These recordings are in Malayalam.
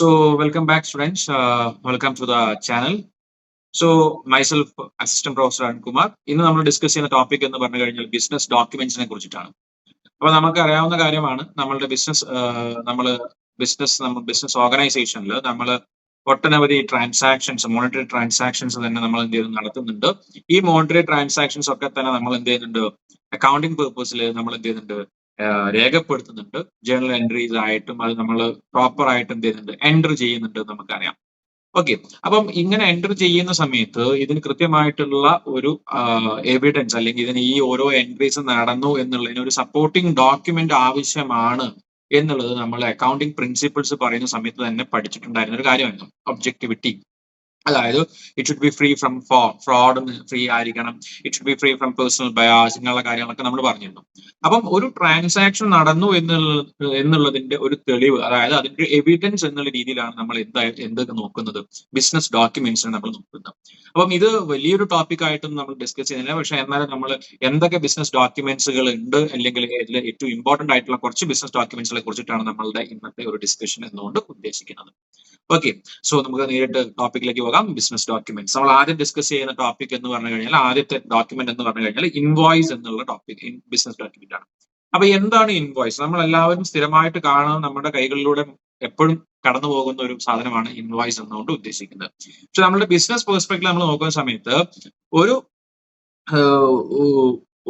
So welcome back students. Uh, welcome to the channel. So myself assistant professor Arunkumar ഇന്ന് നമ്മൾ ഡിസ്കസ് ചെയ്യുന്ന ടോപ്പിക് എന്ന് പറഞ്ഞു കഴിഞ്ഞാൽ ബിസിനസ് ഡോക്യുമെന്റ്സിനെ കുറിച്ചിട്ടാണ് അപ്പൊ നമുക്ക് അറിയാവുന്ന കാര്യമാണ് നമ്മളുടെ ബിസിനസ് നമ്മൾ ബിസിനസ് നമ്മൾ ബിസിനസ് ഓർഗനൈസേഷനിൽ നമ്മൾ ഒട്ടനവധി ട്രാൻസാക്ഷൻസ് മോണിറ്ററി ട്രാൻസാക്ഷൻസ് തന്നെ നമ്മൾ എന്ത് ചെയ്യുന്നു നടത്തുന്നുണ്ട് ഈ മോണിറ്ററി ട്രാൻസാക്ഷൻസ് ഒക്കെ തന്നെ നമ്മൾ എന്ത് ചെയ്യുന്നുണ്ട് അക്കൗണ്ടിങ് പേർപ്പസിൽ നമ്മൾ എന്ത് ചെയ്യുന്നുണ്ട് രേഖപ്പെടുത്തുന്നുണ്ട്. ജേണൽ എൻട്രീസ് ആയിട്ടും അത് നമ്മൾ പ്രോപ്പർ ആയിട്ട് എന്ത് ചെയ്യുന്നുണ്ട്? എന്റർ ചെയ്യുന്നുണ്ട് നമുക്കറിയാം. ഓക്കെ അപ്പം ഇങ്ങനെ എന്റർ ചെയ്യുന്ന സമയത്ത് ഇതിന് കൃത്യമായിട്ടുള്ള ഒരു എവിഡൻസ് അല്ലെങ്കിൽ ഇതിന് ഈ ഓരോ എൻട്രീസ് നടന്നു എന്നുള്ളതിന് ഒരു സപ്പോർട്ടിംഗ് ഡോക്യുമെന്റ് ആവശ്യമാണ് എന്നുള്ളത് നമ്മൾ അക്കൗണ്ടിങ് പ്രിൻസിപ്പിൾസ് പറയുന്ന സമയത്ത് തന്നെ പഠിച്ചിട്ടുണ്ടായിരുന്ന ഒരു കാര്യമായിരുന്നു. ഒബ്ജക്ടിവിറ്റി അതായത് it should be free from fraud free ആയിരിക്കണം. It should be free from personal bias ഇങ്ങനെയുള്ള കാര്യങ്ങളൊക്കെ നമ്മൾ പറഞ്ഞിരുന്നു. അപ്പം ഒരു ട്രാൻസാക്ഷൻ നടന്നു എന്നുള്ള എന്നുള്ളതിന്റെ ഒരു തെളിവ് അതായത് അതിന്റെ എവിഡൻസ് എന്നുള്ള രീതിയിലാണ് നമ്മൾ എന്താ എന്തൊക്കെ നോക്കുന്നത്. ബിസിനസ് ഡോക്യുമെന്റ്സിനെ നമ്മൾ നോക്കുന്നത്. അപ്പം ഇത് വലിയൊരു ടോപ്പിക് ആയിട്ടും നമ്മൾ ഡിസ്കസ് ചെയ്യുന്നില്ല. പക്ഷെ എന്നാലും നമ്മൾ എന്തൊക്കെ ബിസിനസ് ഡോക്യുമെന്റ്സുകൾ ഉണ്ട് അല്ലെങ്കിൽ ഇതിൽ ഏറ്റവും ഇമ്പോർട്ടന്റ് ആയിട്ടുള്ള കുറച്ച് ബിസിനസ് ഡോക്യുമെന്റ്സിനെ കുറിച്ചിട്ടാണ് നമ്മളുടെ ഇന്നത്തെ ഒരു ഡിസ്കഷൻ എന്നുകൊണ്ട് ഉദ്ദേശിക്കുന്നത്. ഓക്കെ സോ നമുക്ക് നേരിട്ട് ടോപ്പിക്കിലേക്ക് പോകാം ബിസിനസ് ഡോക്യുമെന്റ്സ് നമ്മൾ ആദ്യം ഡിസ്കസ് ചെയ്യുന്ന ടോപ്പിക് എന്ന് പറഞ്ഞു കഴിഞ്ഞാൽ ആദ്യത്തെ ഡോക്യുമെന്റ് എന്ന് പറഞ്ഞു കഴിഞ്ഞാൽ ഇൻവോയ്സ് എന്നുള്ള ടോപ്പിക് ബിസിനസ് ഡോക്യുമെന്റ് ആണ്. അപ്പൊ എന്താണ് ഇൻവോയ്സ് നമ്മൾ എല്ലാവരും സ്ഥിരമായിട്ട് കാണുന്ന നമ്മുടെ കൈകളിലൂടെ എപ്പോഴും കടന്നു പോകുന്ന ഒരു സാധനമാണ് ഇൻവോയ്സ് എന്നുകൊണ്ട് ഉദ്ദേശിക്കുന്നത്. പക്ഷെ നമ്മുടെ ബിസിനസ് പെർസ്പെക്ടിൽ നമ്മൾ നോക്കുന്ന സമയത്ത് ഒരു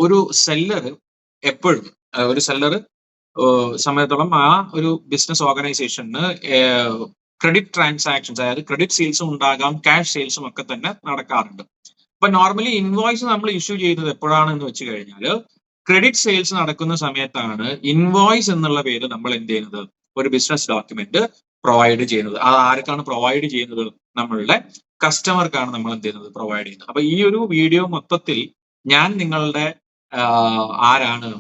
ഒരു സെല്ലർ എപ്പോഴും ഒരു സെല്ലർ സമയത്തോളം ആ ഒരു ബിസിനസ് ഓർഗനൈസേഷന് ക്രെഡിറ്റ് ട്രാൻസാക്ഷൻസ് അതായത് ക്രെഡിറ്റ് സെയിൽസും ഉണ്ടാകാം ക്യാഷ് സെയിൽസും ഒക്കെ തന്നെ നടക്കാറുണ്ട്. അപ്പൊ നോർമലി ഇൻവോയ്സ് നമ്മൾ ഇഷ്യൂ ചെയ്യുന്നത് എപ്പോഴാണെന്ന് വെച്ച് കഴിഞ്ഞാൽ ക്രെഡിറ്റ് സെയിൽസ് നടക്കുന്ന സമയത്താണ് ഇൻവോയ്സ് എന്നുള്ള പേര് നമ്മൾ എന്ത് ചെയ്യുന്നത്? ഒരു ബിസിനസ് ഡോക്യുമെന്റ് പ്രൊവൈഡ് ചെയ്യുന്നത്. അത് ആർക്കാണ് പ്രൊവൈഡ് ചെയ്യുന്നത്? നമ്മളുടെ കസ്റ്റമർക്കാണ് നമ്മൾ എന്ത് ചെയ്യുന്നത്? പ്രൊവൈഡ് ചെയ്യുന്നത്. അപ്പൊ ഈ ഒരു വീഡിയോ മൊത്തത്തിൽ ഞാൻ നിങ്ങളുടെ ആരാണ്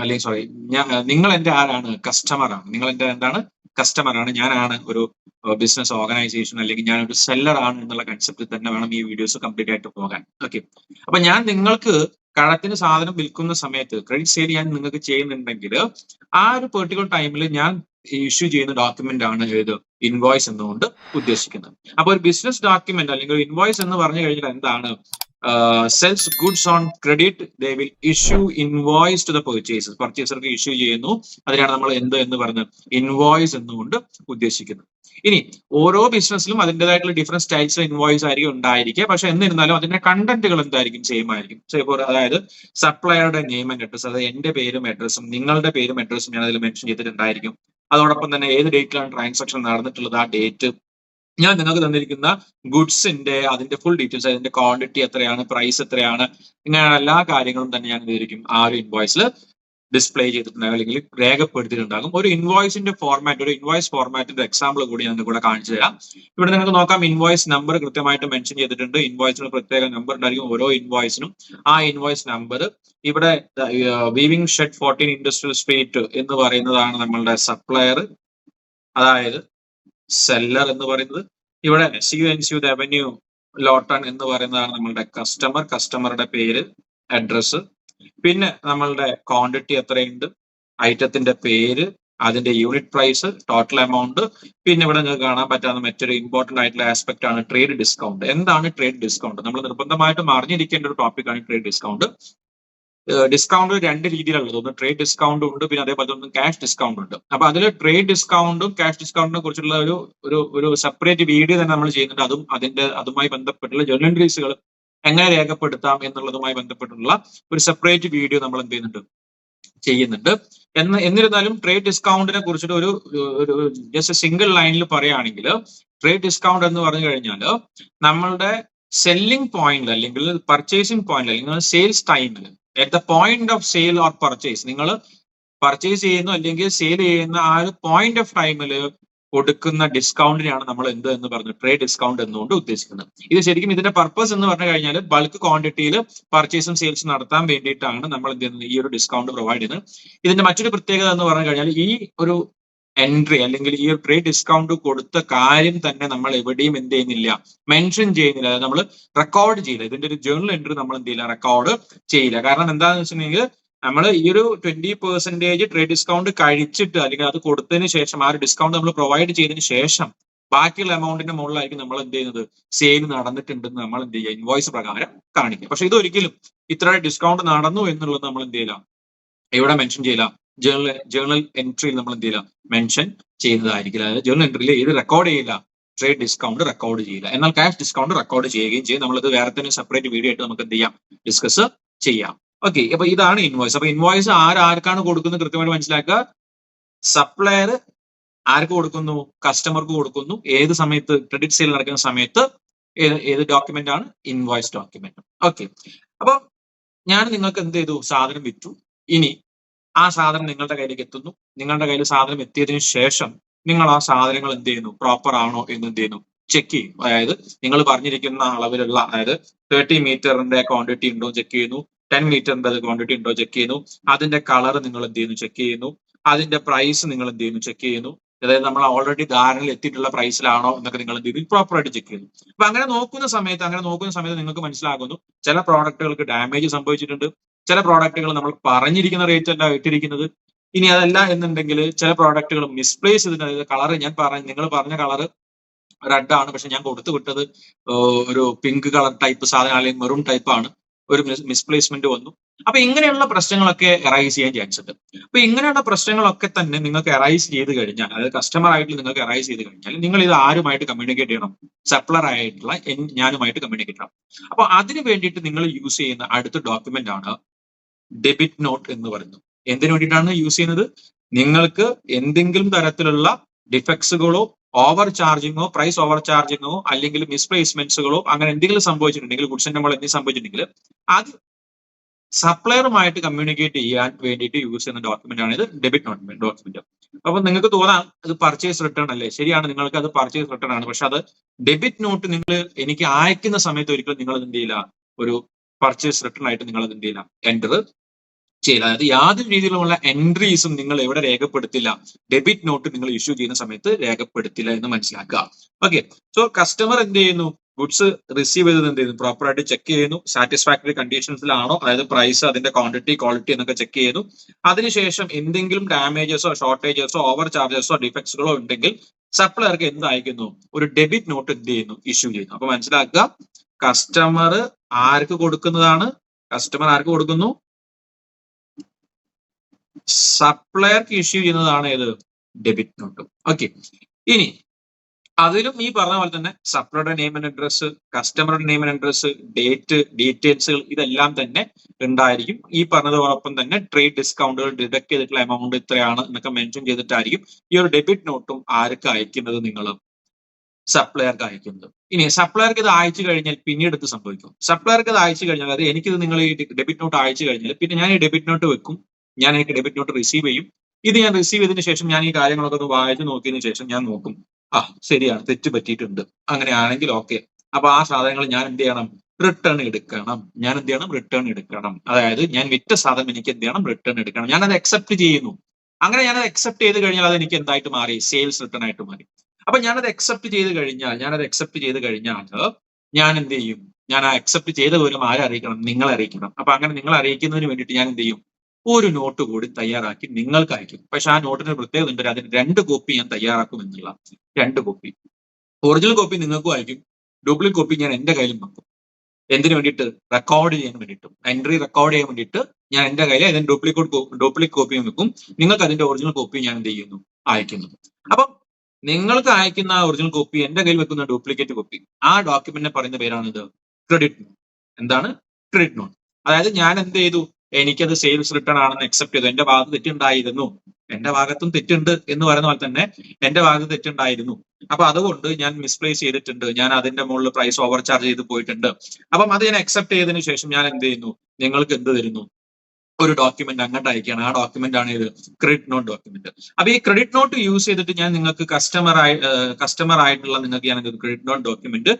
അല്ലെങ്കിൽ സോറി ഞാൻ നിങ്ങൾ എന്റെ ആരാണ്? കസ്റ്റമർ ആണ്. നിങ്ങൾ എന്റെ എന്താണ്? കസ്റ്റമർ ആണ്. ഞാനാണ് ഒരു ബിസിനസ് ഓർഗനൈസേഷൻ അല്ലെങ്കിൽ ഞാൻ ഒരു സെല്ലർ ആണ് എന്നുള്ള കൺസെപ്റ്റിൽ തന്നെ വേണം ഈ വീഡിയോസ് കംപ്ലീറ്റ് ആയിട്ട് പോകാൻ. ഓക്കെ അപ്പൊ ഞാൻ നിങ്ങൾക്ക് കടത്തിന് സാധനം വിൽക്കുന്ന സമയത്ത് ക്രെഡിറ്റ് സെയിൽ ഞാൻ നിങ്ങൾക്ക് ചെയ്യുന്നുണ്ടെങ്കിൽ ആ ഒരു പെർട്ടിക്കുലർ ടൈമിൽ ഞാൻ ഇഷ്യൂ ചെയ്യുന്ന ഡോക്യുമെന്റ് ആണ് ഏത്? ഇൻവോയ്സ് എന്നുകൊണ്ട് ഉദ്ദേശിക്കുന്നത്. അപ്പൊ ഒരു ബിസിനസ് ഡോക്യുമെന്റ് അല്ലെങ്കിൽ ഇൻവോയ്സ് എന്ന് പറഞ്ഞു കഴിഞ്ഞാൽ എന്താണ്? Sells goods on credit they will issue invoice to the purchaser. പർച്ചേസർക്ക് ഇഷ്യൂ ചെയ്യുന്നു. അതിനാണ് നമ്മൾ എന്ത് എന്ന് പറഞ്ഞത് ഇൻവോയ്സ് എന്നുകൊണ്ട് ഉദ്ദേശിക്കുന്നത്. ഇനി ഓരോ ബിസിനസ്സിലും അതിന്റെതായിട്ടുള്ള ഡിഫറെന്റ് സ്റ്റൈൽസ് ഇൻവോയ്സ് ആയിരിക്കും ഉണ്ടായിരിക്കുക. പക്ഷെ എന്നിരുന്നാലും അതിന്റെ കണ്ടന്റുകൾ എന്തായിരിക്കും? സെയിം ആയിരിക്കും. ഇപ്പോൾ അതായത് സപ്ലയറുടെ നെയിം ആൻഡ് അഡ്രസ് അതായത് എന്റെ പേരും അഡ്രസ്സും നിങ്ങളുടെ പേരും അഡ്രസ്സും ഞാൻ അതിൽ മെൻഷൻ ചെയ്തിട്ടുണ്ടായിരിക്കും. അതോടൊപ്പം തന്നെ ഏത് ഡേറ്റിലാണ് ട്രാൻസാക്ഷൻ നടന്നിട്ടുള്ളത് ആ ഡേറ്റ് ഞാൻ നിങ്ങൾക്ക് തന്നിരിക്കുന്ന ഗുഡ്സിന്റെ അതിന്റെ ഫുൾ ഡീറ്റെയിൽസ് അതിന്റെ ക്വാണ്ടിറ്റി എത്രയാണ് പ്രൈസ് എത്രയാണ് ഇങ്ങനെയുള്ള എല്ലാ കാര്യങ്ങളും തന്നെ ഞാൻ വിവരിക്കും ആ ഒരു ഇൻവോയ്സിൽ ഡിസ്പ്ലേ ചെയ്തിട്ടുണ്ടാകും അല്ലെങ്കിൽ രേഖപ്പെടുത്തിയിട്ടുണ്ടാകും ഒരു ഇൻവോയ്സിന്റെ ഫോർമാറ്റ് ഒരു ഇൻവോയ്സ് ഫോർമാറ്റിന്റെ എക്സാമ്പിൾ കൂടി ഞാൻ കൂടെ കാണിച്ചു തരാം. ഇവിടെ നിങ്ങൾക്ക് നോക്കാം ഇൻവോയ്സ് നമ്പർ കൃത്യമായിട്ട് മെൻഷൻ ചെയ്തിട്ടുണ്ട്. ഇൻവോയ്സിന് പ്രത്യേക നമ്പർ ഉണ്ടായിരിക്കും ഓരോ ഇൻവോയ്സിനും ആ ഇൻവോയ്സ് നമ്പർ ഇവിടെ weaving shed fourteen industrial street എന്ന് പറയുന്നതാണ് നമ്മളുടെ സപ്ലയർ അതായത് സെല്ലർ എന്ന് പറയുന്നത് ഇവിടെ C U N C U avenue Lawton എന്ന് പറയുന്നതാണ് നമ്മളുടെ കസ്റ്റമർ കസ്റ്റമറുടെ പേര് അഡ്രസ്സ് പിന്നെ നമ്മളുടെ ക്വാണ്ടിറ്റി എത്രയുണ്ട് ഐറ്റത്തിന്റെ പേര് അതിന്റെ യൂണിറ്റ് പ്രൈസ് ടോട്ടൽ എമൗണ്ട് പിന്നെ ഇവിടെ നിങ്ങൾക്ക് കാണാൻ പറ്റാവുന്ന മറ്റൊരു ഇമ്പോർട്ടന്റ് ആയിട്ടുള്ള ആസ്പെക്ട് ആണ് ട്രേഡ് ഡിസ്കൗണ്ട് എന്താണ് ട്രേഡ് ഡിസ്കൗണ്ട് നമ്മൾ നിർബന്ധമായിട്ടും അറിഞ്ഞിരിക്കേണ്ട ഒരു ടോപ്പിക്കാണ് ട്രേഡ് ഡിസ്കൗണ്ട് ഡിസ്കൗണ്ട് രണ്ട് രീതിയിലുള്ളത്. ഒന്ന് ട്രേഡ് ഡിസ്കൗണ്ട് ഉണ്ട് പിന്നെ അതേപോലെ തന്നെ ക്യാഷ് ഡിസ്കൗണ്ട് ഉണ്ട്. അപ്പൊ അതിൽ ട്രേഡ് ഡിസ്കൗണ്ടും ക്യാഷ് ഡിസ്കൗണ്ടിനെ കുറിച്ചുള്ള ഒരു ഒരു ഒരു സെപ്പറേറ്റ് വീഡിയോ തന്നെ നമ്മൾ ചെയ്യുന്നുണ്ട്. അതും അതിന്റെ അതുമായി ബന്ധപ്പെട്ടുള്ള ജേർണൽ എൻട്രീസുകൾ എങ്ങനെ രേഖപ്പെടുത്താം എന്നുള്ളതുമായി ബന്ധപ്പെട്ടുള്ള ഒരു സെപ്പറേറ്റ് വീഡിയോ നമ്മൾ എന്ത് ചെയ്യുന്നുണ്ട്? ചെയ്യുന്നുണ്ട്. എന്ന് എന്നിരുന്നാലും ട്രേഡ് ഡിസ്കൗണ്ടിനെ കുറിച്ചിട്ട് ഒരു ഒരു ജസ്റ്റ് സിംഗിൾ ലൈനിൽ പറയുകയാണെങ്കിൽ ട്രേഡ് ഡിസ്കൗണ്ട് എന്ന് പറഞ്ഞു കഴിഞ്ഞാൽ നമ്മളുടെ സെല്ലിംഗ് പോയിന്റ് അല്ലെങ്കിൽ പർച്ചേസിംഗ് പോയിന്റ് അല്ലെങ്കിൽ സെയിൽസ് ടൈമിൽ at the point of sale or purchase നിങ്ങൾ പർച്ചേസ് ചെയ്യുന്നു അല്ലെങ്കിൽ സെയിൽ ചെയ്യുന്ന ആ ഒരു പോയിന്റ് ഓഫ് ടൈമിൽ കൊടുക്കുന്ന ഡിസ്കൗണ്ടിനെയാണ് നമ്മൾ എന്ത് എന്ന് പറഞ്ഞു ട്രേഡ് ഡിസ്കൗണ്ട് എന്നുകൊണ്ട് ഉദ്ദേശിക്കുന്നത്. ഇത് ശരിക്കും ഇതിന്റെ പർപ്പസ് എന്ന് പറഞ്ഞു കഴിഞ്ഞാൽ ബൾക്ക് ക്വാണ്ടിറ്റിയിൽ പർച്ചേസും സെയിൽസ് നടത്താൻ വേണ്ടിയിട്ടാണ് നമ്മൾ എന്ത് ചെയ്യുന്നത്? ഈ ഒരു ഡിസ്കൗണ്ട് പ്രൊവൈഡ് ചെയ്യുന്നത്. ഇതിന്റെ മറ്റൊരു പ്രത്യേകത എന്ന് പറഞ്ഞു കഴിഞ്ഞാൽ ഈ ഒരു എൻട്രി അല്ലെങ്കിൽ ഈ ഒരു ട്രേഡ് ഡിസ്കൗണ്ട് കൊടുത്ത കാര്യം തന്നെ നമ്മൾ എവിടെയും എന്ത് ചെയ്യുന്നില്ല. മെൻഷൻ ചെയ്യുന്നില്ല. അതായത് നമ്മൾ റെക്കോർഡ് ചെയ്യില്ല. ഇതിന്റെ ഒരു ജേർണൽ എൻട്രി നമ്മൾ എന്ത് ചെയ്യില്ല? റെക്കോർഡ് ചെയ്യില്ല. കാരണം എന്താണെന്ന് വെച്ചിട്ടുണ്ടെങ്കിൽ നമ്മൾ ഈ ഒരു ട്വന്റി പെർസെന്റേജ് ട്രേഡ് ഡിസ്കൗണ്ട് കഴിച്ചിട്ട് അല്ലെങ്കിൽ അത് കൊടുത്തതിന് ശേഷം ആ ഒരു ഡിസ്കൗണ്ട് നമ്മൾ പ്രൊവൈഡ് ചെയ്തതിന് ശേഷം ബാക്കിയുള്ള എമൗണ്ടിന്റെ മുകളിലായിരിക്കും നമ്മൾ എന്ത് ചെയ്യുന്നത്? സെയിൽ നടന്നിട്ടുണ്ടെന്ന് നമ്മൾ എന്ത് ചെയ്യുക? ഇൻവോയ്സ് പ്രകാരം കാണിക്കുക. പക്ഷെ ഇതൊരിക്കലും ഇത്ര ഡിസ്കൗണ്ട് നടന്നു എന്നുള്ളത് നമ്മൾ എന്ത് ചെയ്യില്ല? എവിടെ മെൻഷൻ ചെയ്യില്ല? ജേണൽ ജേണൽ എൻട്രിയിൽ നമ്മൾ എന്ത് ചെയ്യില്ല? മെൻഷൻ ചെയ്യുന്നതായിരിക്കില്ല അതായത് ജേണൽ എൻട്രിയിൽ ഇത് റെക്കോർഡ് ചെയ്യില്ല. ട്രേഡ് ഡിസ്കൗണ്ട് റെക്കോർഡ് ചെയ്യില്ല. എന്നാൽ ക്യാഷ് ഡിസ്കൗണ്ട് റെക്കോർഡ് ചെയ്യുകയും ചെയ്യും. നമ്മളത് വേറെ തന്നെ സെപ്പറേറ്റ് വീഡിയോ ആയിട്ട് നമുക്ക് എന്ത് ചെയ്യാം? ഡിസ്കസ് ചെയ്യാം. ഓക്കെ അപ്പൊ ഇതാണ് ഇൻവോയ്സ് അപ്പൊ ഇൻവോയ്സ് ആരാർക്കാണ് കൊടുക്കുന്നത് കൃത്യമായിട്ട് മനസ്സിലാക്കുക? സപ്ലയർ ആർക്ക് കൊടുക്കുന്നു? കസ്റ്റമർക്ക് കൊടുക്കുന്നു. ഏത് സമയത്ത്? ക്രെഡിറ്റ് സെയിൽ നടക്കുന്ന സമയത്ത് ഏത് ഏത് ഡോക്യുമെന്റ് ആണ്? ഇൻവോയ്സ് ഡോക്യുമെന്റ് ഓക്കെ അപ്പൊ ഞാൻ നിങ്ങൾക്ക് എന്ത് ചെയ്തു? സാധനം വിറ്റു. ഇനി ആ സാധനം നിങ്ങളുടെ കയ്യിലേക്ക് എത്തുന്നു. നിങ്ങളുടെ കയ്യിൽ സാധനം എത്തിയതിനു ശേഷം നിങ്ങൾ ആ സാധനങ്ങൾ എന്ത് ചെയ്യുന്നു? പ്രോപ്പർ ആണോ എന്ന് എന്ത് ചെയ്യുന്നു? ചെക്ക് ചെയ്യും. അതായത് നിങ്ങൾ പറഞ്ഞിരിക്കുന്ന അളവിലുള്ള അതായത് തേർട്ടി മീറ്ററിന്റെ ക്വാണ്ടിറ്റി ഉണ്ടോ ചെക്ക് ചെയ്യുന്നു. ടെൻ മീറ്ററിന്റെ ക്വാണ്ടിറ്റി ഉണ്ടോ ചെക്ക് ചെയ്യുന്നു. അതിന്റെ കളർ നിങ്ങൾ എന്ത് ചെയ്യുന്നു? ചെക്ക് ചെയ്യുന്നു. അതിന്റെ പ്രൈസ് നിങ്ങൾ എന്ത് ചെയ്യുന്നു? ചെക്ക് ചെയ്യുന്നു. അതായത് നമ്മൾ ഓൾറെഡി ധാരണയിൽ എത്തിയിട്ടുള്ള പ്രൈസിലാണോ എന്നൊക്കെ നിങ്ങൾ എന്ത് ചെയ്യുന്നു? പ്രോപ്പർ ആയിട്ട് ചെക്ക് ചെയ്യുന്നു. അപ്പൊ അങ്ങനെ നോക്കുന്ന സമയത്ത് അങ്ങനെ നോക്കുന്ന സമയത്ത് നിങ്ങൾക്ക് മനസ്സിലാകുന്നു ചില പ്രോഡക്റ്റുകൾക്ക് ഡാമേജ് സംഭവിച്ചിട്ടുണ്ട്. ചില പ്രോഡക്റ്റുകൾ നമ്മൾ പറഞ്ഞിരിക്കുന്ന റേറ്റ് അല്ല ഇട്ടിരിക്കുന്നത്. ഇനി അതല്ല എന്നുണ്ടെങ്കിൽ ചില പ്രോഡക്റ്റുകൾ മിസ്പ്ലേസ് ചെയ്തിട്ടുണ്ട് കളർ ഞാൻ പറഞ്ഞു നിങ്ങൾ പറഞ്ഞ കളർ റെഡ് ആണ് പക്ഷെ ഞാൻ കൊടുത്തു വിട്ടത് ഒരു പിങ്ക് കളർ ടൈപ്പ് സാധനം അല്ലെങ്കിൽ മെറൂൺ ടൈപ്പ് ആണ്. ഒരു മിസ്പ്ലേസ്മെന്റ് വന്നു. അപ്പൊ ഇങ്ങനെയുള്ള പ്രശ്നങ്ങളൊക്കെ എറൈസ് ചെയ്യാൻ ചാൻസ് ഉണ്ട്. അപ്പൊ ഇങ്ങനെയുള്ള പ്രശ്നങ്ങളൊക്കെ തന്നെ നിങ്ങൾക്ക് എറൈസ് ചെയ്ത് കഴിഞ്ഞാൽ അതായത് കസ്റ്റമർ ആയിട്ട് നിങ്ങൾക്ക് എറൈസ് ചെയ്ത് കഴിഞ്ഞാൽ നിങ്ങൾ ഇത് ആരുമായിട്ട് കമ്മ്യൂണിക്കേറ്റ് ചെയ്യണം? സപ്ലർ ആയിട്ടുള്ള ഞാനുമായിട്ട് കമ്മ്യൂണിക്കേറ്റ് ചെയ്യണം. അപ്പൊ അതിന് വേണ്ടിയിട്ട് നിങ്ങൾ യൂസ് ചെയ്യുന്ന അടുത്ത ഡോക്യുമെന്റ് ആണ് ഡെബിറ്റ് നോട്ട് എന്ന് പറയുന്നു. എന്തിനു വേണ്ടിയിട്ടാണ് യൂസ് ചെയ്യുന്നത്? നിങ്ങൾക്ക് എന്തെങ്കിലും തരത്തിലുള്ള ഡിഫക്ട്സുകളോ ഓവർ ചാർജിങ്ങോ പ്രൈസ് ഓവർ ചാർജിങ്ങോ അല്ലെങ്കിൽ മിസ്പ്ലേസ്മെന്റ്സുകളോ അങ്ങനെ എന്തെങ്കിലും സംഭവിച്ചിട്ടുണ്ടെങ്കിൽ ഗുഡ്സിന്റെ നമ്മൾ എന്തെങ്കിലും സംഭവിച്ചിട്ടുണ്ടെങ്കിൽ അത് സപ്ലയറുമായിട്ട് കമ്മ്യൂണിക്കേറ്റ് ചെയ്യാൻ വേണ്ടിയിട്ട് യൂസ് ചെയ്യുന്ന ഡോക്യുമെന്റ് ആണ് ഇത് ഡെബിറ്റ് ഡോക്യുമെന്റ് അപ്പൊ നിങ്ങൾക്ക് തോന്നാം അത് പർച്ചേസ് റിട്ടേൺ അല്ലേ? ശരിയാണ് നിങ്ങൾക്ക് അത് പർച്ചേസ് റിട്ടേൺ ആണ്. പക്ഷെ അത് ഡെബിറ്റ് നോട്ട് നിങ്ങൾ എനിക്ക് അയക്കുന്ന സമയത്ത് ഒരിക്കലും നിങ്ങൾ എന്ത് ചെയ്യില്ല? ഒരു പർച്ചേസ് റിട്ടേൺ ആയിട്ട് നിങ്ങൾ അത് എന്ത് ചെയ്യില്ല എന്റർ ചെയ്യില്ല അതായത് യാതൊരു രീതിയിലുമുള്ള എൻട്രീസും നിങ്ങൾ എവിടെ രേഖപ്പെടുത്തില്ല. ഡെബിറ്റ് നോട്ട് നിങ്ങൾ ഇഷ്യൂ ചെയ്യുന്ന സമയത്ത് രേഖപ്പെടുത്തില്ല എന്ന് മനസ്സിലാക്കുക. ഓക്കെ സോ കസ്റ്റമർ എന്ത് ചെയ്യുന്നു? ഗുഡ്സ് റിസീവ് ചെയ്തത് എന്ത് ചെയ്യുന്നു? പ്രോപ്പർ ആയിട്ട് ചെക്ക് ചെയ്യുന്നു. സാറ്റിസ്ഫാക്ടറി കണ്ടീഷൻസിലാണോ അതായത് പ്രൈസ് അതിന്റെ ക്വാണ്ടിറ്റി ക്വാളിറ്റി എന്നൊക്കെ ചെക്ക് ചെയ്യുന്നു. അതിനുശേഷം എന്തെങ്കിലും ഡാമേജസോ ഷോർട്ടേജസോ ഓവർ ചാർജസോ ഡിഫക്ട്സുകളോ ഉണ്ടെങ്കിൽ സപ്ലയർക്ക് എന്ത് അയക്കുന്നു? ഒരു ഡെബിറ്റ് നോട്ട് എന്ത് ചെയ്യുന്നു? ഇഷ്യൂ ചെയ്യുന്നു. അപ്പൊ മനസ്സിലാക്കുക. കസ്റ്റമർ ആർക്ക് കൊടുക്കുന്നതാണ്? കസ്റ്റമർ ആർക്ക് കൊടുക്കുന്നു? സപ്ലയർക്ക് ഇഷ്യൂ ചെയ്യുന്നതാണ് ഏത്? ഡെബിറ്റ് നോട്ട് ഓക്കെ ഇനി അതിലും ഈ പറഞ്ഞ പോലെ തന്നെ സപ്ലയറുടെ നെയിം ആൻഡ് അഡ്രസ് കസ്റ്റമറുടെ നെയിം ആൻഡ് അഡ്രസ് ഡേറ്റ് ഡീറ്റെയിൽസുകൾ ഇതെല്ലാം തന്നെ ഉണ്ടായിരിക്കും. ഈ പറഞ്ഞതോടൊപ്പം തന്നെ ട്രേഡ് ഡിസ്കൗണ്ടുകൾ ഡിഡക്ട് ചെയ്തിട്ടുള്ള എമൗണ്ട് ഇത്രയാണ് എന്നൊക്കെ മെൻഷൻ ചെയ്തിട്ടായിരിക്കും ഈ ഒരു ഡെബിറ്റ് നോട്ടും ആർക്ക് അയക്കുന്നത് നിങ്ങൾ? സപ്ലയർക്ക് അയക്കുന്നത്. ഇനി സപ്ലയർക്ക് ഇത് അയച്ചു കഴിഞ്ഞാൽ പിന്നീട് ഇത് സംഭവിക്കും? സപ്ലയർക്ക് ഇത് അയച്ചു കഴിഞ്ഞാൽ അതായത് എനിക്കിത് നിങ്ങൾ ഈ ഡെബിറ്റ് നോട്ട് അയച്ചു കഴിഞ്ഞാൽ പിന്നെ ഞാൻ ഈ ഡെബിറ്റ് നോട്ട് വെക്കും. ഞാൻ എനിക്ക് ഡെബിറ്റ് നോട്ട് റിസീവ് ചെയ്യും. ഇത് ഞാൻ റിസീവ് ചെയ്തതിനു ശേഷം ഞാൻ ഈ കാര്യങ്ങളൊക്കെ ഒന്ന് വായിച്ചു നോക്കിയതിനു ശേഷം ഞാൻ നോക്കും. ആ ശരിയാണ്. തെറ്റ് പറ്റിയിട്ടുണ്ട്. അങ്ങനെയാണെങ്കിൽ ഓക്കെ അപ്പൊ ആ സാധനങ്ങൾ ഞാൻ എന്ത് ചെയ്യണം? റിട്ടേൺ എടുക്കണം. ഞാൻ എന്ത് ചെയ്യണം? റിട്ടേൺ എടുക്കണം. അതായത് ഞാൻ വിറ്റ സാധനം എനിക്ക് എന്ത് ചെയ്യണം? റിട്ടേൺ എടുക്കണം. ഞാൻ അത് അക്സെപ്റ്റ് ചെയ്യുന്നു. അങ്ങനെ ഞാൻ അത് അക്സെപ്റ്റ് ചെയ്ത് കഴിഞ്ഞാൽ അത് എനിക്ക് എന്തായിട്ട് മാറി? സെയിൽസ് റിട്ടേൺ ആയിട്ട് മാറി. അപ്പൊ ഞാനത് അക്സെപ്റ്റ് ചെയ്ത് കഴിഞ്ഞാൽ ഞാനത് അക്സെപ്റ്റ് ചെയ്ത് കഴിഞ്ഞാൽ ഞാൻ എന്ത് ചെയ്യും? ഞാൻ ആ അക്സെപ്റ്റ് ചെയ്ത വിവരം ആരെ അറിയിക്കണം? നിങ്ങളെ അറിയിക്കണം. അപ്പൊ അങ്ങനെ നിങ്ങൾ അറിയിക്കുന്നതിന് വേണ്ടിയിട്ട് ഞാൻ എന്ത് ചെയ്യും? ഒരു നോട്ട് കൂടി തയ്യാറാക്കി നിങ്ങൾക്ക് അയക്കും. പക്ഷെ ആ നോട്ടിന് പ്രത്യേകത ഉണ്ട്. അതിന് രണ്ട് കോപ്പി ഞാൻ തയ്യാറാക്കും എന്നുള്ള രണ്ട് കോപ്പി ഒറിജിനൽ കോപ്പി നിങ്ങൾക്കും അയക്കും. ഡ്യൂപ്ലിക് കോപ്പി ഞാൻ എന്റെ കയ്യിലും വെക്കും. എന്തിനു വേണ്ടിയിട്ട്? റെക്കോർഡ് ചെയ്യാൻ വേണ്ടിയിട്ടും. എൻട്രി റെക്കോർഡ് ചെയ്യാൻ വേണ്ടിയിട്ട് ഞാൻ എന്റെ കയ്യിൽ അതിന് ഡ്യൂപ്ലിക്കേറ്റ് ഡ്യൂപ്ലിക് കോപ്പിയും വെക്കും. നിങ്ങൾക്ക് അതിന്റെ ഒറിജിനൽ കോപ്പി ഞാൻ എന്ത് ചെയ്യുന്നു? അയക്കുന്നു. അപ്പം നിങ്ങൾക്ക് അയക്കുന്ന ഒറിജിനൽ കോപ്പി എന്റെ കയ്യിൽ വെക്കുന്ന ഡ്യൂപ്ലിക്കേറ്റ് കോപ്പി ആ ഡോക്യുമെന്റിനെ പറയുന്ന പേരാണിത് ക്രെഡിറ്റ് നോട്ട് എന്താണ്? ക്രെഡിറ്റ് നോട്ട് അതായത് ഞാൻ എന്ത് ചെയ്തു? എനിക്കത് സെയിൽസ് റിട്ടേൺ ആണെന്ന് അക്സെപ്റ്റ് ചെയ്തു. എന്റെ ഭാഗത്ത് തെറ്റുണ്ടായിരുന്നു. എന്റെ ഭാഗത്തും തെറ്റുണ്ട് എന്ന് പറയുന്ന പോലെ തന്നെ എന്റെ ഭാഗത്ത് തെറ്റുണ്ടായിരുന്നു. അപ്പൊ അതുകൊണ്ട് ഞാൻ മിസ്പ്ലേസ് ചെയ്തിട്ടുണ്ട്. ഞാൻ അതിന്റെ മുകളിൽ പ്രൈസ് ഓവർ ചാർജ് ചെയ്ത് പോയിട്ടുണ്ട്. അപ്പം അത് ഞാൻ അക്സെപ്റ്റ് ചെയ്തതിനു ശേഷം ഞാൻ എന്ത് ചെയ്യുന്നു? നിങ്ങൾക്ക് എന്ത് തരുന്നു? ഒരു ഡോക്യുമെന്റ് അങ്ങോട്ട് അയക്കുകയാണ്. ആ ഡോക്യുമെന്റ് ആണ് ഇത് ക്രെഡിറ്റ് നോട്ട് ഡോക്യുമെന്റ് അപ്പൊ ഈ ക്രെഡിറ്റ് നോട്ട് യൂസ് ചെയ്തിട്ട് ഞാൻ നിങ്ങൾക്ക് കസ്റ്റമർ ആയി കസ്റ്റമർ ആയിട്ടുള്ള നിങ്ങൾക്ക് ഞാൻ ക്രെഡിറ്റ് നോട്ട് ഡോക്യുമെന്റ്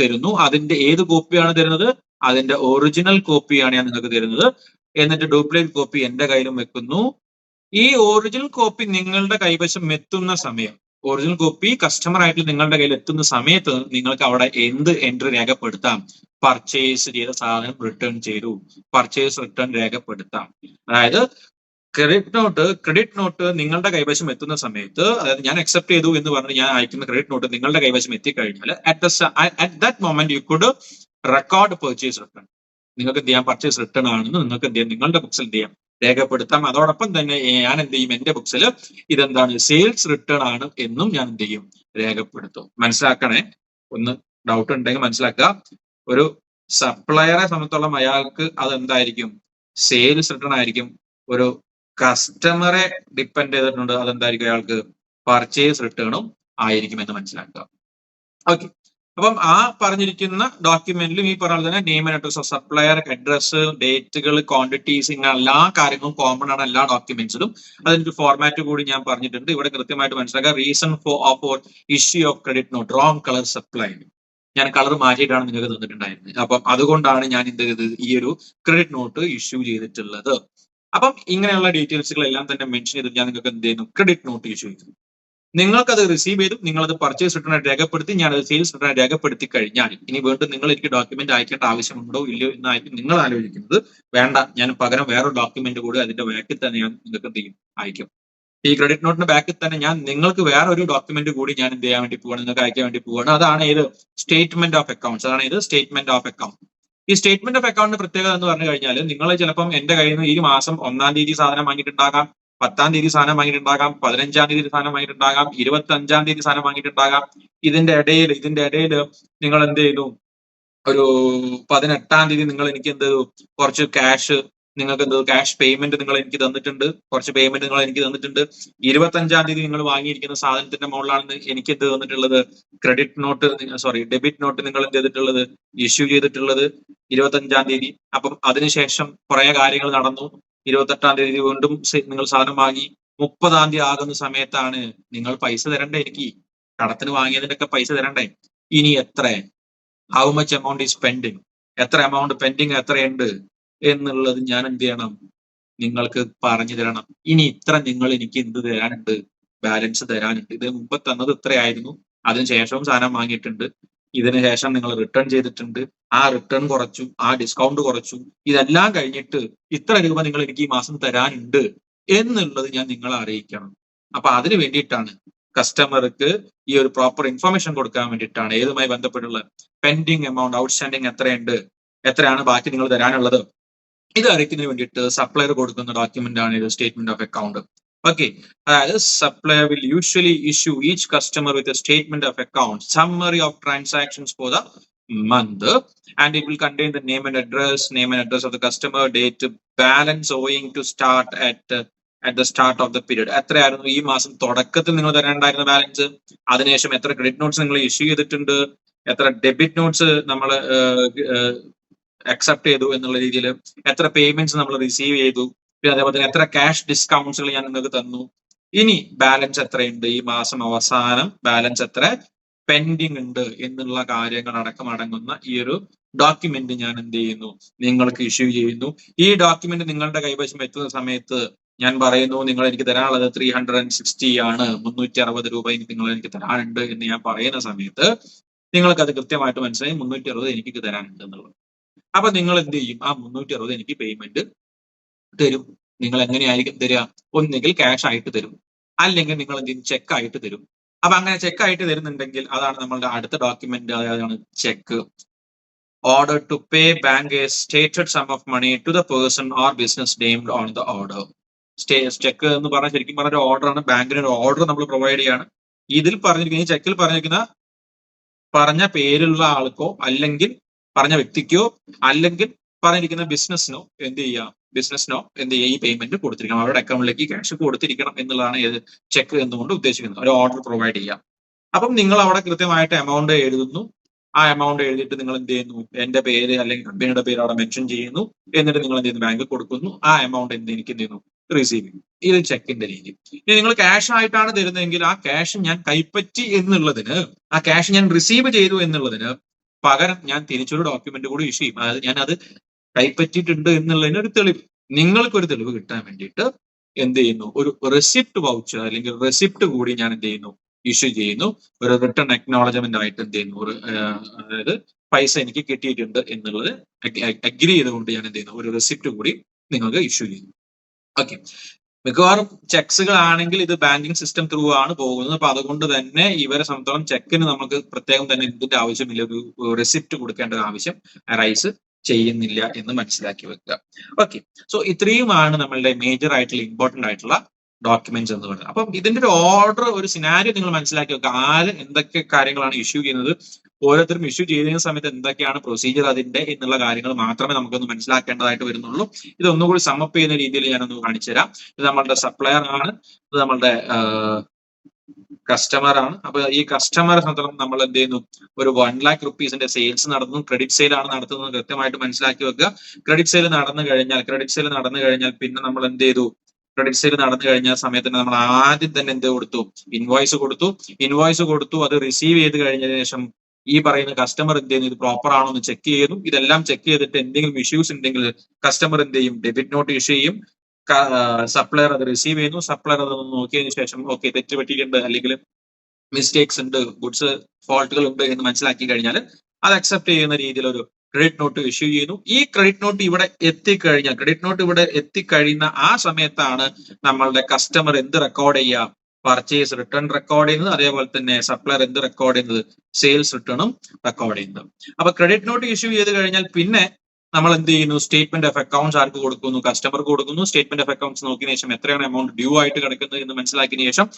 തരുന്നു. അതിന്റെ ഏത് കോപ്പിയാണ് തരുന്നത്? അതിന്റെ ഒറിജിനൽ കോപ്പിയാണ് ഞാൻ നിങ്ങൾക്ക് തരുന്നത്. എന്നിട്ട് ഡ്യൂപ്ലിക്കേറ്റ് കോപ്പി എന്റെ കയ്യിലും വെക്കുന്നു. ഈ ഒറിജിനൽ കോപ്പി നിങ്ങളുടെ കൈവശം എത്തുന്ന സമയം ഒറിജിനൽ കോപ്പി കസ്റ്റമർ ആയിട്ട് നിങ്ങളുടെ കയ്യിൽ എത്തുന്ന സമയത്ത് നിങ്ങൾക്ക് അവിടെ എന്ത് എൻട്രി രേഖപ്പെടുത്താം? പർച്ചേസ് ചെയ്ത സാധനം റിട്ടേൺ ചെയ്തു. പർച്ചേസ് റിട്ടേൺ രേഖപ്പെടുത്താം. അതായത് ക്രെഡിറ്റ് നോട്ട് ക്രെഡിറ്റ് നോട്ട് നിങ്ങളുടെ കൈവശം എത്തുന്ന സമയത്ത് അതായത് ഞാൻ അക്സെപ്റ്റ് ചെയ്തു എന്ന് പറഞ്ഞ് ഞാൻ അയക്കുന്ന ക്രെഡിറ്റ് നോട്ട് നിങ്ങളുടെ കൈവശം എത്തിക്കഴിഞ്ഞാൽ at at that moment you could record purchase return നിങ്ങൾക്ക് എന്ത് ചെയ്യാം? പർച്ചേസ് റിട്ടേൺ ആണെന്ന് നിങ്ങൾക്ക് എന്ത് ചെയ്യാം? നിങ്ങളുടെ ബുക്സിൽ എന്ത് ചെയ്യാം? രേഖപ്പെടുത്താം. അതോടൊപ്പം തന്നെ ഞാൻ എന്ത് ചെയ്യും? എന്റെ ബുക്സിൽ ഇതെന്താണ്? സെയിൽസ് റിട്ടേൺ ആണ് എന്നും ഞാൻ എന്ത് ചെയ്യും? രേഖപ്പെടുത്തും. മനസ്സിലാക്കണേ? ഒന്ന് ഡൗട്ട് ഉണ്ടെങ്കിൽ മനസ്സിലാക്കുക. ഒരു സപ്ലയറെ സംബന്ധിച്ചോളം അയാൾക്ക് അതെന്തായിരിക്കും? സെയിൽസ് റിട്ടേൺ ആയിരിക്കും. ഒരു കസ്റ്റമറെ ഡിപ്പെൻഡ് ചെയ്തിട്ടുണ്ട്. അതെന്തായിരിക്കും? അയാൾക്ക് പർച്ചേസ് റിട്ടേണും ആയിരിക്കും എന്ന് മനസ്സിലാക്കുക. ഓക്കെ അപ്പം ആ പറഞ്ഞിരിക്കുന്ന ഡോക്യുമെന്റിലും ഈ പറഞ്ഞ തന്നെ name and address of supplier address ഡേറ്റുകൾ quantities ഇങ്ങനെ എല്ലാ കാര്യങ്ങളും കോമൺ ആണ് എല്ലാ ഡോക്യുമെന്റ്സിലും അതിന്റെ ഫോർമാറ്റ് കൂടി ഞാൻ പറഞ്ഞിട്ടുണ്ട്. ഇവിടെ കൃത്യമായിട്ട് മനസ്സിലാക്കുക. Reason for for issue of credit note wrong colour supply ഞാൻ കളർ മാറ്റിയിട്ടാണ് നിങ്ങൾക്ക് തന്നിട്ടുണ്ടായിരുന്നത്. അപ്പം അതുകൊണ്ടാണ് ഞാൻ എന്ത് ചെയ്തത്? ഈ ഒരു ക്രെഡിറ്റ് നോട്ട് ഇഷ്യൂ ചെയ്തിട്ടുള്ളത്. അപ്പം ഇങ്ങനെയുള്ള ഡീറ്റെയിൽസുകൾ എല്ലാം തന്നെ മെൻഷൻ ചെയ്തിട്ട് ഞാൻ നിങ്ങൾക്ക് എന്ത് ചെയ്യുന്നു? ക്രെഡിറ്റ് നോട്ട് ഇഷ്യൂ ചെയ്തു നിങ്ങൾക്ക് അത് റിസീവ് ചെയ്തു നിങ്ങൾ അത് പർച്ചേസ് റിട്ടേൺ രേഖപ്പെടുത്തി ഞാൻ അത് സെയിൽസ് റിട്ടേൺ രേഖപ്പെടുത്തി കഴിഞ്ഞാൽ ഇനി വീണ്ടും നിങ്ങൾ എനിക്ക് ഡോക്യുമെന്റ് അയക്കേണ്ട ആവശ്യമുണ്ടോ ഇല്ലയോ എന്നായിരിക്കും നിങ്ങൾ ആലോചിക്കുന്നത്. വേണ്ട ഞാൻ പകരം വേറെ ഡോക്യുമെന്റ് കൂടി അതിന്റെ ബാക്കിൽ തന്നെ ഞാൻ നിങ്ങൾക്ക് എന്ത് ചെയ്യും? അയക്കും. ഈ ക്രെഡിറ്റ് നോട്ടിന്റെ ബാക്കിൽ തന്നെ ഞാൻ നിങ്ങൾക്ക് വേറെ ഒരു ഡോക്യുമെന്റ് കൂടി ഞാൻ എന്ത് ചെയ്യാൻ വേണ്ടി പോവാണ്? നിങ്ങൾക്ക് അയക്കാൻ വേണ്ടി പോവാണ്. അതാണ് ഏത് സ്റ്റേറ്റ്മെന്റ് ഓഫ് അക്കൗണ്ട്സ് അതാണ് ഏത് സ്റ്റേറ്റ്മെന്റ് ഓഫ് അക്കൗണ്ട് ഈ സ്റ്റേറ്റ്മെന്റ് ഓഫ് അക്കൗണ്ടിന്റെ പ്രത്യേകത എന്ന് പറഞ്ഞു കഴിഞ്ഞാൽ നിങ്ങൾ ചിലപ്പം എന്റെ കയ്യിൽ നിന്ന് ഈ മാസം ഒന്നാം തീയതി സാധനം വാങ്ങിയിട്ടുണ്ടാകാം. പത്താം തീയതി സാധനം വാങ്ങിയിട്ടുണ്ടാകാം പതിനഞ്ചാം തീയതി സാധനം വാങ്ങിയിട്ടുണ്ടാകാം ഇരുപത്തി അഞ്ചാം തീയതി സാധനം വാങ്ങിയിട്ടുണ്ടാകാം. ഇതിന്റെ ഇടയിൽ ഇതിന്റെ ഇടയിൽ നിങ്ങൾ എന്ത് ചെയ്തു? ഒരു പതിനെട്ടാം തീയതി നിങ്ങൾ എനിക്ക് എന്ത് ചെയ്തു? കുറച്ച് ക്യാഷ് നിങ്ങൾക്ക് എന്ത് ക്യാഷ് പേയ്മെന്റ് നിങ്ങൾ എനിക്ക് തന്നിട്ടുണ്ട്. കുറച്ച് പേയ്മെന്റ് നിങ്ങൾ എനിക്ക് തന്നിട്ടുണ്ട്. ഇരുപത്തി അഞ്ചാം തീയതി നിങ്ങൾ വാങ്ങിയിരിക്കുന്ന സാധനത്തിന്റെ മുകളിലാണ് എനിക്ക് എന്ത് തന്നിട്ടുള്ളത്? Credit note sorry debit note നിങ്ങൾ എന്ത് ചെയ്തിട്ടുള്ളത്? ഇഷ്യൂ ചെയ്തിട്ടുള്ളത് ഇരുപത്തി അഞ്ചാം തീയതി. അപ്പം അതിനുശേഷം കുറെ കാര്യങ്ങൾ നടന്നു. ഇരുപത്തെട്ടാം തീയതി വീണ്ടും നിങ്ങൾ സാധനം വാങ്ങി മുപ്പതാം തീയതി ആകുന്ന സമയത്താണ് നിങ്ങൾ പൈസ തരണ്ടേ എനിക്ക്. കടത്തിന് വാങ്ങിയതിന്റെ ഒക്കെ പൈസ തരണ്ടേ. ഇനി എത്ര? How much amount is pending എത്ര എമൗണ്ട് പെൻഡിങ് എത്രയുണ്ട് എന്നുള്ളത് ഞാൻ എന്ത് ചെയ്യണം? നിങ്ങൾക്ക് പറഞ്ഞു തരണം. ഇനി ഇത്ര നിങ്ങൾ എനിക്ക് എന്ത് തരാനുണ്ട്? ബാലൻസ് തരാനുണ്ട്. ഇത് മുമ്പ് തന്നത് ഇത്രയായിരുന്നു. അതിനുശേഷവും സാധനം വാങ്ങിയിട്ടുണ്ട്. ഇതിനുശേഷം നിങ്ങൾ റിട്ടേൺ ചെയ്തിട്ടുണ്ട്. ആ റിട്ടേൺ കുറച്ചു ആ ഡിസ്കൗണ്ട് കുറച്ചു ഇതെല്ലാം കഴിഞ്ഞിട്ട് ഇത്ര രൂപ നിങ്ങൾ എനിക്ക് ഈ മാസം തരാനുണ്ട് എന്നുള്ളത് ഞാൻ നിങ്ങളെ അറിയിക്കണം. അപ്പൊ അതിന് വേണ്ടിയിട്ടാണ് കസ്റ്റമർക്ക് ഈ ഒരു പ്രോപ്പർ ഇൻഫർമേഷൻ കൊടുക്കാൻ വേണ്ടിയിട്ടാണ് ഏതുമായി ബന്ധപ്പെട്ടുള്ള പെൻഡിങ് എമൗണ്ട് ഔട്ട്സ്റ്റാൻഡിങ് എത്രയുണ്ട് എത്രയാണ് ബാക്കി നിങ്ങൾ തരാനുള്ളത്. ഇത് അറിയിക്കുന്നതിന് വേണ്ടിയിട്ട് സപ്ലയർ കൊടുക്കുന്ന ഡോക്യുമെന്റ് ആണ് ഇത് സ്റ്റേറ്റ്മെന്റ് ഓഫ് അക്കൗണ്ട് ഓക്കെ അതായത് supplier will usually issue each customer with statement of account summary of transactions for the month. And it will contain the name and address name and address of the customer date balance owing to start at uh, at the start of the period. എത്രയായിരുന്നു ഈ മാസം തുടക്കത്തിൽ നിങ്ങൾ തരേണ്ടായിരുന്ന ബാലൻസ് അതിനുശേഷം എത്ര ക്രെഡിറ്റ് നോട്ട്സ് നിങ്ങൾ ഇഷ്യൂ ചെയ്തിട്ടുണ്ട് എത്ര ഡെബിറ്റ് നോട്ട്സ് നമ്മൾ അക്സെപ്റ്റ് ചെയ്തു എന്നുള്ള രീതിയിൽ എത്ര പേയ്മെന്റ്സ് നമ്മൾ റിസീവ് ചെയ്തു പിന്നെ അതേപോലെ തന്നെ എത്ര ക്യാഷ് ഡിസ്കൗണ്ട്സുകൾ ഞാൻ നിങ്ങൾക്ക് തന്നു. ഇനി ബാലൻസ് എത്രയുണ്ട്? ഈ മാസം അവസാനം ബാലൻസ് എത്ര? പെൻഡിങ് ഉണ്ട് എന്നുള്ള കാര്യങ്ങൾ അടക്കം അടങ്ങുന്ന ഈ ഒരു ഡോക്യുമെന്റ് ഞാൻ എന്ത് ചെയ്യുന്നു? നിങ്ങൾക്ക് ഇഷ്യൂ ചെയ്യുന്നു. ഈ ഡോക്യുമെന്റ് നിങ്ങളുടെ കൈവശം എത്തുന്ന സമയത്ത് ഞാൻ പറയുന്നു നിങ്ങൾ എനിക്ക് തരാനുള്ളത് ത്രീ ഹൺഡ്രഡ് ആൻഡ് സിക്സ്റ്റി ആണ്. മുന്നൂറ്റി അറുപത് രൂപ നിങ്ങൾ എനിക്ക് തരാനുണ്ട് എന്ന് ഞാൻ പറയുന്ന സമയത്ത് നിങ്ങൾക്ക് അത് കൃത്യമായിട്ട് മനസ്സിലായി മുന്നൂറ്റി അറുപത് എനിക്ക് തരാനുണ്ട് എന്നുള്ളത്. അപ്പൊ നിങ്ങൾ എന്ത് ചെയ്യും? ആ മുന്നൂറ്റി അറുപത് എനിക്ക് പേയ്മെന്റ് തരും. നിങ്ങൾ എങ്ങനെയായിരിക്കും തരിക ഒന്നെങ്കിൽ ക്യാഷ് ആയിട്ട് തരും. അല്ലെങ്കിൽ നിങ്ങൾ എന്ത് ചെയ്യും? ചെക്ക് ആയിട്ട് തരും. അപ്പൊ അങ്ങനെ ചെക്ക് ആയിട്ട് തരുന്നുണ്ടെങ്കിൽ അതാണ് നമ്മളുടെ അടുത്ത ഡോക്യുമെന്റ് അതാണ് cheque order to pay bank a stated sum of money to the person or business named on the order stay cheque എന്ന് പറഞ്ഞാൽ ശരിക്കും പറഞ്ഞ ഒരു ഓർഡർ ആണ്. ബാങ്കിന് ഒരു ഓർഡർ നമ്മൾ പ്രൊവൈഡ് ചെയ്യാണ്. ഇതിൽ പറഞ്ഞിരിക്കുന്ന ഈ ചെക്കിൽ പറഞ്ഞിരിക്കുന്ന പറഞ്ഞ പേരുള്ള ആൾക്കോ അല്ലെങ്കിൽ പറഞ്ഞ വ്യക്തിക്കോ അല്ലെങ്കിൽ പറഞ്ഞിരിക്കുന്ന ബിസിനസ്സിനോ എന്ത് ചെയ്യാം? ബിസിനസ്സിനോ എന്ത് ചെയ്യുക ഈ പേയ്മെന്റ് കൊടുത്തിരിക്കണം. അവരുടെ അക്കൗണ്ടിലേക്ക് ക്യാഷ് കൊടുത്തിരിക്കണം എന്നുള്ളതാണ് ഏത് ചെക്ക് എന്നുകൊണ്ട് ഉദ്ദേശിക്കുന്നത്? ഒരു ഓർഡർ പ്രൊവൈഡ് ചെയ്യാം. അപ്പം നിങ്ങൾ അവിടെ കൃത്യമായിട്ട് എമൗണ്ട് എഴുതുന്നു. ആ എമൗണ്ട് എഴുതിയിട്ട് നിങ്ങൾ എന്ത് ചെയ്യുന്നു? എന്റെ പേര് അല്ലെങ്കിൽ കമ്പനിയുടെ പേര് അവിടെ മെൻഷൻ ചെയ്യുന്നു. എന്നിട്ട് നിങ്ങൾ എന്ത് ചെയ്യുന്നു? ബാങ്കിൽ കൊടുക്കുന്നു. ആ എമൗണ്ട് എന്ത് എനിക്ക് എന്ത് ചെയ്യുന്നു? റിസീവ് ചെയ്യും ഇത് ചെക്കിന്റെ രീതി. ഇനി നിങ്ങൾ ക്യാഷ് ആയിട്ടാണ് തരുന്നതെങ്കിൽ ആ ക്യാഷ് ഞാൻ കൈപ്പറ്റി എന്നുള്ളതിന് ആ ക്യാഷ് ഞാൻ റിസീവ് ചെയ്തു എന്നുള്ളതിന് പകരം ഞാൻ തിരിച്ചൊരു ഡോക്യുമെന്റ് കൂടി ഇഷ്യൂ ചെയ്യും. അതായത് ഞാൻ അത് കൈപ്പറ്റിയിട്ടുണ്ട് എന്നുള്ളതിന് ഒരു തെളിവ്. നിങ്ങൾക്ക് ഒരു തെളിവ് കിട്ടാൻ വേണ്ടിയിട്ട് എന്ത് ചെയ്യുന്നു? ഒരു റെസിപ്റ്റ് വൗച്ചർ അല്ലെങ്കിൽ റെസിപ്റ്റ് കൂടി ഞാൻ എന്ത് ചെയ്യുന്നു? ഇഷ്യൂ ചെയ്യുന്നു. ഒരു റിട്ടേൺ അക്നോളജ്മെന്റ് ആയിട്ട് എന്ത് ചെയ്യുന്നു? അതായത് പൈസ എനിക്ക് കിട്ടിയിട്ടുണ്ട് എന്നുള്ളത് അഗ്രി ചെയ്തുകൊണ്ട് ഞാൻ എന്ത് ചെയ്യുന്നു? ഒരു റെസിപ്റ്റ് കൂടി നിങ്ങൾക്ക് ഇഷ്യൂ ചെയ്യുന്നു. ഓക്കെ മിക്കവാറും ചെക്സുകളാണെങ്കിൽ ഇത് ബാങ്കിങ് സിസ്റ്റം ത്രൂ ആണ് പോകുന്നത്. അപ്പൊ അതുകൊണ്ട് തന്നെ ഇവരെ സംബന്ധിച്ചോളം ചെക്കിന് നമുക്ക് പ്രത്യേകം തന്നെ എന്തിന്റെ ആവശ്യമില്ല. ഒരു റെസിപ്റ്റ് കൊടുക്കേണ്ട ആവശ്യം. റൈസ് ചെയ്യുന്നില്ല എന്ന് മനസ്സിലാക്കി വെക്കുക. ഓക്കെ സോ ഇത്രയുമാണ് നമ്മളുടെ മേജർ ആയിട്ടുള്ള ഇമ്പോർട്ടന്റ് ആയിട്ടുള്ള ഡോക്യുമെന്റ്സ് എന്ന് പറയുന്നത്. അപ്പം ഇതിന്റെ ഒരു ഓർഡർ ഒരു സിനാരിയോ നിങ്ങൾ മനസ്സിലാക്കി വെക്കുക. ആര് എന്തൊക്കെ കാര്യങ്ങളാണ് ഇഷ്യൂ ചെയ്യുന്നത്? ഓരോരുത്തരും ഇഷ്യൂ ചെയ്യുന്ന സമയത്ത് എന്തൊക്കെയാണ് പ്രൊസീജിയർ അതിന്റെ എന്നുള്ള കാര്യങ്ങൾ മാത്രമേ നമുക്കൊന്ന് മനസ്സിലാക്കേണ്ടതായിട്ട് വരുന്നുള്ളൂ. ഇത് ഒന്നുകൂടി സമ്മപ്പ് ചെയ്യുന്ന രീതിയിൽ ഞാനൊന്ന് കാണിച്ചു തരാം ഇത് നമ്മളുടെ സപ്ലയർ ആണ്. ഇത് നമ്മളുടെ കസ്റ്റമർ ആണ്. അപ്പൊ ഈ കസ്റ്റമറെ സംബന്ധിച്ചിടത്തോളം നമ്മൾ എന്ത് ചെയ്യുന്നു? ഒരു വൺ ലാക്ക് റുപ്പീസിന്റെ സെയിൽസ് നടന്നു ക്രെഡിറ്റ് സെയിൽ ആണ് നടത്തുന്നത്. കൃത്യമായിട്ട് മനസ്സിലാക്കി വെക്കുക. ക്രെഡിറ്റ് സെയിൽ നടന്നു കഴിഞ്ഞാൽ ക്രെഡിറ്റ് സെയിൽ നടന്നു കഴിഞ്ഞാൽ പിന്നെ നമ്മൾ എന്ത് ചെയ്തു? ക്രെഡിറ്റ് സെയിൽ നടന്നു കഴിഞ്ഞ സമയത്ത് നമ്മൾ ആദ്യം തന്നെ എന്ത് കൊടുത്തു? ഇൻവോയ്സ് കൊടുത്തു. ഇൻവോയ്സ് കൊടുത്തു. അത് റിസീവ് ചെയ്ത് കഴിഞ്ഞതിന് ശേഷം ഈ പറയുന്ന കസ്റ്റമർ എന്ത് ചെയ്യുന്നു? ഇത് പ്രോപ്പർ ആണോ എന്ന് ചെക്ക് ചെയ്തു ഇതെല്ലാം ചെക്ക് ചെയ്തിട്ട് എന്തെങ്കിലും ഇഷ്യൂസ് ഉണ്ടെങ്കിൽ കസ്റ്റമർ എന്ത് ചെയ്യും? ഡെബിറ്റ് നോട്ട് ഇഷ്യൂ ചെയ്യും. സപ്ലയർ അത് റിസീവ് ചെയ്യുന്നു സപ്ലയർ അത് നോക്കിയതിനു ശേഷം ഓക്കെ തെറ്റ് പറ്റിയിട്ടുണ്ട് അല്ലെങ്കിൽ മിസ്റ്റേക്സ് ഉണ്ട് ഗുഡ്സ് ഫോൾട്ടുകൾ ഉണ്ട് എന്ന് മനസ്സിലാക്കി കഴിഞ്ഞാൽ അത് അക്സെപ്റ്റ് ചെയ്യുന്ന രീതിയിൽ ഒരു ക്രെഡിറ്റ് നോട്ട് ഇഷ്യൂ ചെയ്യുന്നു. ഈ ക്രെഡിറ്റ് നോട്ട് ഇവിടെ എത്തിക്കഴിഞ്ഞാൽ ക്രെഡിറ്റ് നോട്ട് ഇവിടെ എത്തിക്കഴിയുന്ന ആ സമയത്താണ് നമ്മളുടെ കസ്റ്റമർ എന്ത് റെക്കോർഡ് ചെയ്യുക? പർച്ചേസ് റിട്ടേൺ റെക്കോർഡ് ചെയ്യുന്നത്. അതേപോലെ തന്നെ സപ്ലയർ എന്ത് റെക്കോർഡ് ചെയ്യുന്നത്? സെയിൽസ് റിട്ടേണും റെക്കോർഡ് ചെയ്യുന്നത്. അപ്പൊ ക്രെഡിറ്റ് നോട്ട് ഇഷ്യൂ ചെയ്ത് കഴിഞ്ഞാൽ പിന്നെ നമ്മൾ എന്ത് ചെയ്യുന്നു സ്റ്റേറ്റ്മെന്റ് ഓഫ് അക്കൗണ്ട്സ് ആർക്ക് കൊടുക്കുന്നു? കസ്റ്റമർക്ക് കൊടുക്കുന്നു. സ്റ്റേറ്റ്മെന്റ് ഓഫ് അക്കൗണ്ട്സ് നോക്കിയ ശേഷം എത്രയാണ് എമൗണ്ട് ഡ്യൂ ആയിട്ട് കിടക്കുന്നത് എന്ന് മനസ്സിലാക്കിയ ശേഷം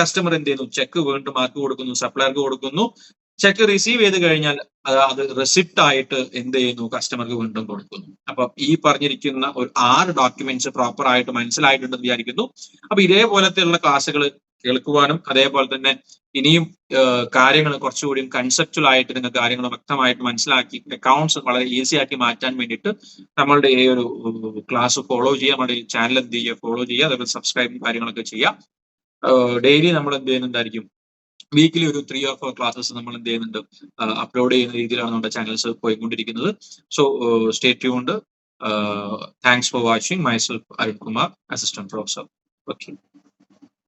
കസ്റ്റമർ എന്ത് ചെയ്യുന്നു ചെക്ക് വീണ്ടും ആർക്ക് കൊടുക്കുന്നു? സപ്ലയർക്ക് കൊടുക്കുന്നു. ചെക്ക് റിസീവ് ചെയ്ത് കഴിഞ്ഞാൽ അത് റെസിപ്റ്റ് ആയിട്ട് എന്ത് ചെയ്യുന്നു കസ്റ്റമർക്ക് വീണ്ടും കൊടുക്കുന്നു. അപ്പൊ ഈ പറഞ്ഞിരിക്കുന്ന ഒരു ആറ് ഡോക്യുമെന്റ്സ് പ്രോപ്പർ ആയിട്ട് മനസ്സിലായിട്ടുണ്ടെന്ന് വിചാരിക്കുന്നു. അപ്പൊ ഇതേപോലത്തെയുള്ള ക്ലാസ്സുകൾ കേൾക്കുവാനും അതേപോലെ തന്നെ ഇനിയും കാര്യങ്ങൾ കുറച്ചുകൂടിയും കൺസെപ്റ്റുവൽ ആയിട്ട് നിങ്ങൾക്ക് കാര്യങ്ങൾ വ്യക്തമായിട്ട് മനസ്സിലാക്കി അക്കൗണ്ട്സ് വളരെ ഈസി ആക്കി മാറ്റാൻ വേണ്ടിയിട്ട് നമ്മളുടെ ഈ ഒരു ക്ലാസ് ഫോളോ ചെയ്യുക നമ്മുടെ ഈ ചാനൽ എന്ത് ചെയ്യുക ഫോളോ ചെയ്യുക അതേപോലെ സബ്സ്ക്രൈബും കാര്യങ്ങളൊക്കെ ചെയ്യാം ഡെയിലി നമ്മൾ എന്ത് ചെയ്യുന്നുണ്ടായിരിക്കും വീക്കിലി ഒരു ത്രീ ഓർ ക്ലാസ്സസ് നമ്മൾ എന്ത് ചെയ്യുന്നുണ്ട്? അപ്ലോഡ് ചെയ്യുന്ന രീതിയിലാണ് നമ്മുടെ ചാനൽസ് പോയിക്കൊണ്ടിരിക്കുന്നത്. So stay tuned thanks for watching myself Arun Kumar assistant professor okay